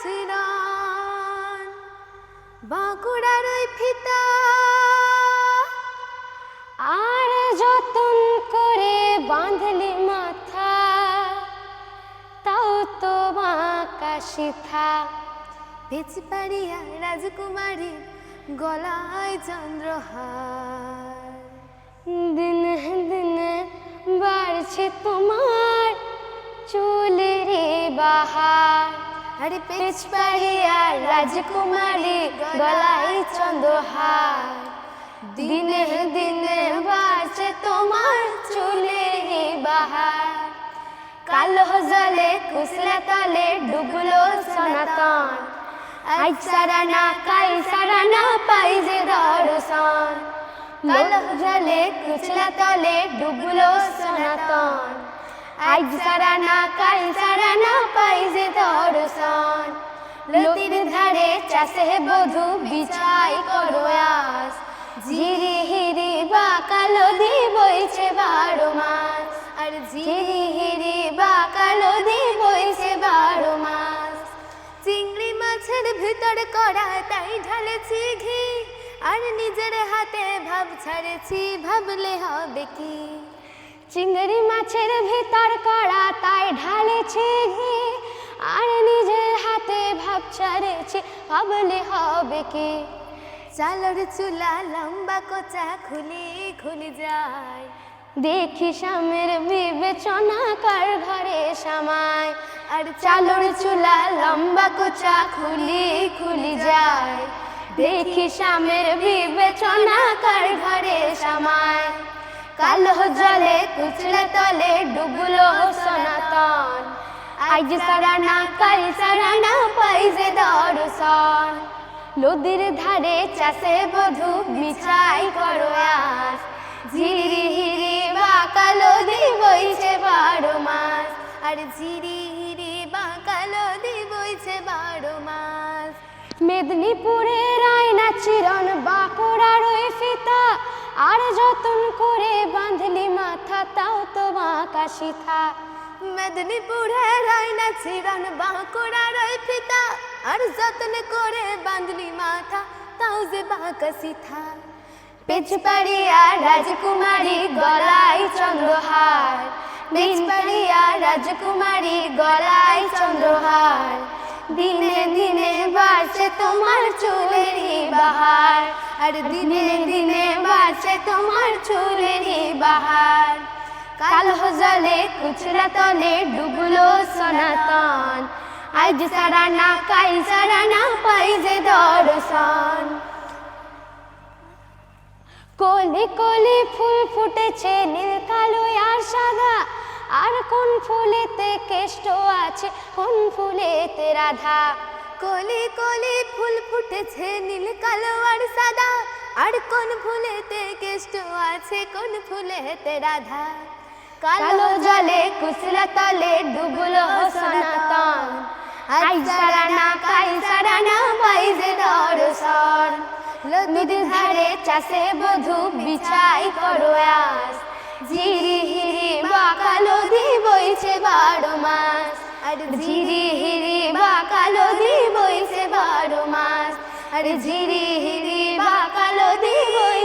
ছিড়ন বাঁকুড়ার ওই ফিতা। আর যতন করে বাঁধলি মাথা, তাও তো বাঁকা সিথা পেচপাড়িয়া রাজকুমারী গলায় চন্দ্রহার। দিনে দিনে বাড়ছে তোমার চুলের বাহার। আরে পেছপাড়িয়া রাজকুমারী গলাই চন্দ্রহার। দিনে দিনে বাড়ছে তোমার চুলের বাহার। কালো জলে কুসলা তলে ডুবলো সনাতন। আজ সারানা কাল সারানা পাই যে দর্শন। কালো জলে কুচলা তলে ডুবলো সনাতন। আজ সারানা কাল সারানা পাই যে দর্শন লতির ধারে চাষে বধু বিছাই করো আস ঝিরি হিরি বা কালো দি বইছে বারো মাস। আর ঝিরি হিরি বা কালো দি বইছে বারো মাস। চিংড়ি মাছের ভিতর করা তাই ঢালেছি ঘি। আর নিজের হাতে ভাব ছাড়েছি, ভাবলে হবে কি? চিংড়ি মাছের ভিতর করা তাই ঢালেছি ছাড়েছি ভাবলে হবে কি? চালর চুলা লম্বা কোচা খুলি খুলি যায়। দেখি স্বামীর বিবেচনা কার ঘরে সামায়। আর চালুর চুলা লম্বা কোচা খুলি খুলি যায়। দেখি স্বামীর বিবেচনা কার ঘরে সামায়। কালো জলে কুচলে তলে ডুবলো সনাতন। আজ সারানা, কাল সারানা পাইজে দর্শন নদীর ধারে চাষে বধু বিছাই করো আস ঝিরি হিরি বা কালো দি বইছে বারো মাস। আর ঝিরি হিরি বাঁকা নদী বইছে বারো মাস। মেদিনীপুরের আয়না চিরন বাঁকুড়ার ওই ফিতা। আর যতন করে বাঁধলি মাথা, তাও তো বাঁকা সিথা। মেদিনীপুরের রায়না ছিড়ন বাঁকুড়ার ওই ফিতা আর যত্ন করে বাঁধলি মাথা, তাও যে বাঁকা সিথা। পেছপাড়িয়া রাজকুমারী গলায় চন্দ্রহার। পেছপাড়িয়া রাজকুমারী গলায় চন্দ্রহার। দিনে দিনে বাড়ছে তোমার চুলেরই বাহার। আর দিনে দিনে বাড়ছে তোমার চুলেরই বাহার। কালো জলে কুচরা তলে ডুবলো সনাতন। আজ সারানা কাল সারানা পাই যে দর্শন। কলি কলি ফুল ফুটেছে নীল কালো আর সাদা। আর কোন ফুলেতে কেষ্ট আছে, কোন ফুলেতে রাধা? কলি কলি ফুল ফুটেছে নীল কালো আর সাদা। আর কোন ফুলেতে কেষ্ট আছে, কোন ফুলেতে রাধা? কালো জলে কুসলা তলে ডুবলো সনাতন। আই সারানা কাই সারানা পাইজে দর্শন। নদীর ধারে চাষে বধু বিছাই করো আস ঝিরি হিরি বাকালো দি বইছে বারো মাস। আর ঝিরি হিরি বাকালো দি বইছে বারো মাস। আর জিরি হিরি বাকালো দি বইছে